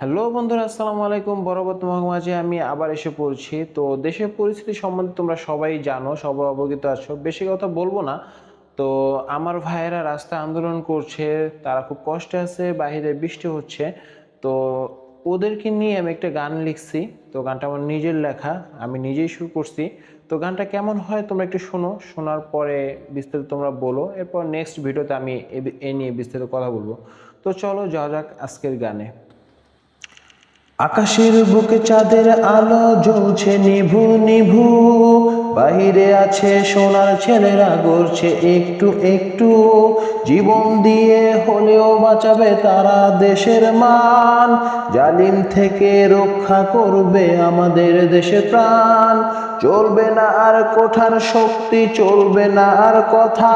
Hello বন্ধুরা, আসসালামু আলাইকুম। বরাবর মাঝে আমি আবার এসে পড়ছি। তো দেশের পরিস্থিতি সম্বন্ধে তোমরা সবাই জানো, সবাই অবগত আছো। বেশি কথা বলব না। তো আমার ভাইয়েরা রাস্তা আন্দোলন করছে, তারা খুব কষ্টে আছে, বাহিরে বৃষ্টি হচ্ছে। তো ওদেরকে নিয়ে আমি একটা গান লিখছি। তো গানটা আমার নিজের লেখা, আমি নিজেই শুরু করছি। তো গানটা কেমন হয় তোমরা একটু শোনো, শোনার পরে বিস্তারিত তোমরা বলো। এরপর নেক্সট ভিডিওতে আমি এ- এ নিয়ে বিস্তারিত কথা বলব। তো চলো যাওয়া যাক আজকের গানে। আকাশের বুকে চাঁদের আলো জ্বলছে নিভু নিভু। বাহিরে আছে সোনার ছেলেরা, গড়ছে একটু একটু। জীবন দিয়ে হলেও বাঁচাবে তারা দেশের মান। জালিম থেকে রক্ষা করবে আমাদের দেশে প্রাণ। চলবে না আর কোঠার শক্তি, চলবে না আর কথা।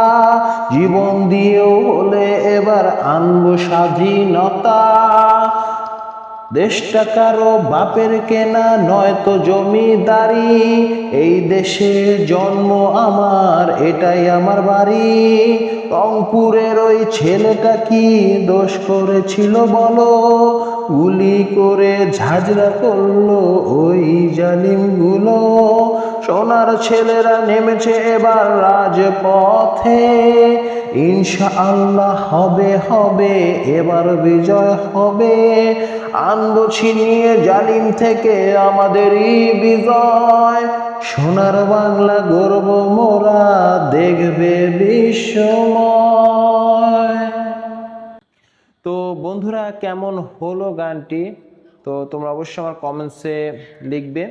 জীবন দিয়েও হলে এবার আনব স্বাধীনতা। দেশটা কারও বাপের কেনা নয় তো জমিদারি। এই দেশে জন্ম আমার, এটাই আমার বাড়ি। রংপুরের ওই ছেলেটা কি দোষ করেছিল বলো? গুলি করে ঝাঁঝরা করল ওই জালিমগুলো। সোনার ছেলেরা নেমেছে এবার রাজপথে। ইনশা আল্লাহ হবে হবে, এবার বিজয় হবে। আনব ছিনিয়ে জালিম থেকে আমাদেরই বিজয়। সোনার বাংলা গর্ব মোরা, দেখবে বিশ্বময় তো বন্ধুরা, কেমন হলো গানটি? তো তোমরা অবশ্যই আমার কমেন্টসে লিখবে।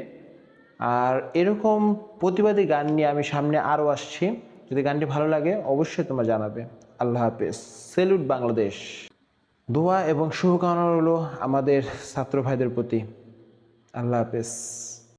আর এরকম প্রতিবাদী গান নিয়ে আমি সামনে আরও আসছি। যদি গানটি ভালো লাগে, অবশ্যই তোমরা জানাবে। আল্লাহ হাফেজ। সেলুট বাংলাদেশ। দোয়া এবং শুভকামনা রইল আমাদের ছাত্র ভাইদের প্রতি। আল্লাহ হাফেজ।